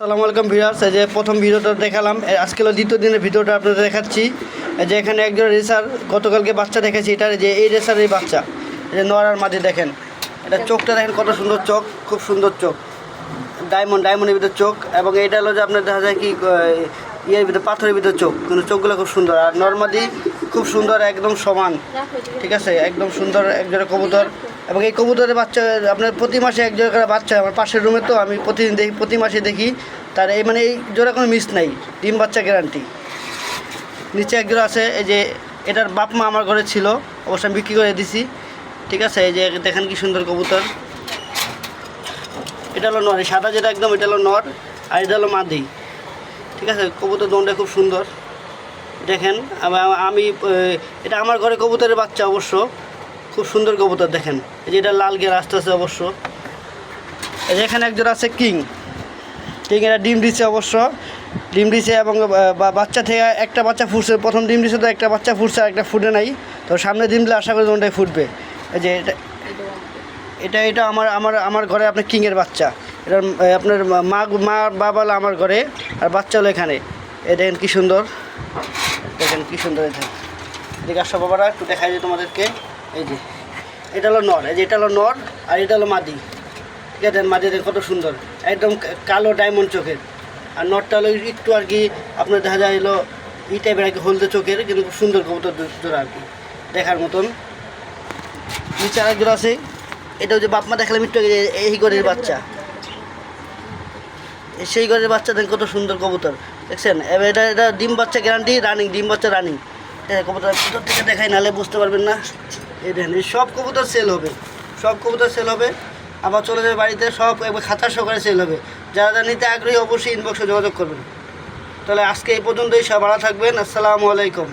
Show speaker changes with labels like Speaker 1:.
Speaker 1: সালামু আলাইকুম ভিউয়ার্স, এই যে প্রথম ভিডিওটা দেখালাম। আজকে দ্বিতীয় দিনের ভিডিওটা আপনাদের দেখাচ্ছি। যে এখানে একজন রেসার গতকালকে বাচ্চা দেখেছি এটার যে এই রেসার এই বাচ্চা যে নড়ার মাঝে দেখেন, এটা চোখটা দেখেন কত সুন্দর চোখ, খুব সুন্দর চোখ। ডায়মন্ড, ডায়মন্ডের ভিতর চোখ, এবং এটা হলো যে আপনার দেখা যায় কি ইয়ের ভিতর, পাথরের ভিতর চোখ, কিন্তু চোখগুলো খুব সুন্দর। আর নর্মাদি খুব সুন্দর, একদম সমান। ঠিক আছে? একদম সুন্দর, একজোড়া কবুতর। এবং এই কবুতরের বাচ্চা, আপনার প্রতি মাসে এক জোড়া করে বাচ্চা, আমার পাশের রুমে তো আমি প্রতিদিন দেখি, প্রতি মাসে দেখি। তার এই মানে এই জোড়া কোনো মিস নাই, ডিম বাচ্চা গ্যারান্টি নিচে এক জোড়া আছে, এই যে এটার বাপ মা আমার ঘরে ছিল, অবশ্য আমি বিক্রি করে দিছি। ঠিক আছে, এই যে দেখেন কি সুন্দর কবুতর। এটা হলো নর সাদা যেটা একদম, এটা হলো নর, আর এটা হলো মাদি। ঠিক আছে, কবুতর দণ্ডে খুব সুন্দর। দেখেন আমি এটা আমার ঘরে কবুতরের বাচ্চা অবশ্য। খুব সুন্দর কবুতর, দেখেন। এই যে এটা লাল গের আস্তে আছে অবশ্য। এই যে এখানে একজন আছে কিং। কিং এটা ডিম দিচ্ছে অবশ্য। ডিম দিছে এবং বাচ্চা থেকে একটা বাচ্চা ফুটছে। প্রথম ডিম দিছে তো একটা বাচ্চা ফুটছে আর একটা ফুটে নাই। তো সামনে ডিম দিলে আশা করি ওটাই ফুটবে। এই যে এটা এটা এটা আমার আমার আমার ঘরে আপনার কিংয়ের বাচ্চা। এটা আপনার মা মা বাবা হলো আমার ঘরে, আর বাচ্চা হলো এখানে। এ দেখেন কী সুন্দর। দেখেন কী সুন্দর এটা। এদিকে আসো বাবারা, একটু দেখাই যায় তোমাদেরকে। এই যে, এটা হলো নর, এই যে এটা হলো নর আর এটা হলো মাদি। ঠিক আছে মাদি দেখেন কত সুন্দর, একদম কালো ডায়মন্ড চোখের। আর নটটা হলো একটু আর কি আপনার দেখা যায় হলো ই টাইপের আর হলদে চোখের, কিন্তু খুব সুন্দর কবুতর জোড়া আর কি, দেখার মতন। নিচে আরেক জোড়া আছে, এটা হচ্ছে বাপমা দেখালাম একটু এই ঘরের বাচ্চা। সেই ঘরের বাচ্চা দেখেন কত সুন্দর কবুতর, দেখছেন? এবার এটা এটা ডিম বাচ্চা গ্যারান্টি রানিং ডিম বাচ্চা রানিং কবুতর থেকে দেখাই, নাহলে বুঝতে পারবেন না। এই দেখেন এই সব কবুতর সেল হবে। সব কবুতর সেল হবে। আবার চলে যাবে বাড়িতে, সব একবার খাতার সহকারে সেল হবে। যারা যারা নিতে আগ্রহী, অবশ্যই ইনবক্সে যোগাযোগ করবেন। তাহলে আজকে এই পর্যন্তই। সব ভালো থাকবেন। আসসালামু আলাইকুম।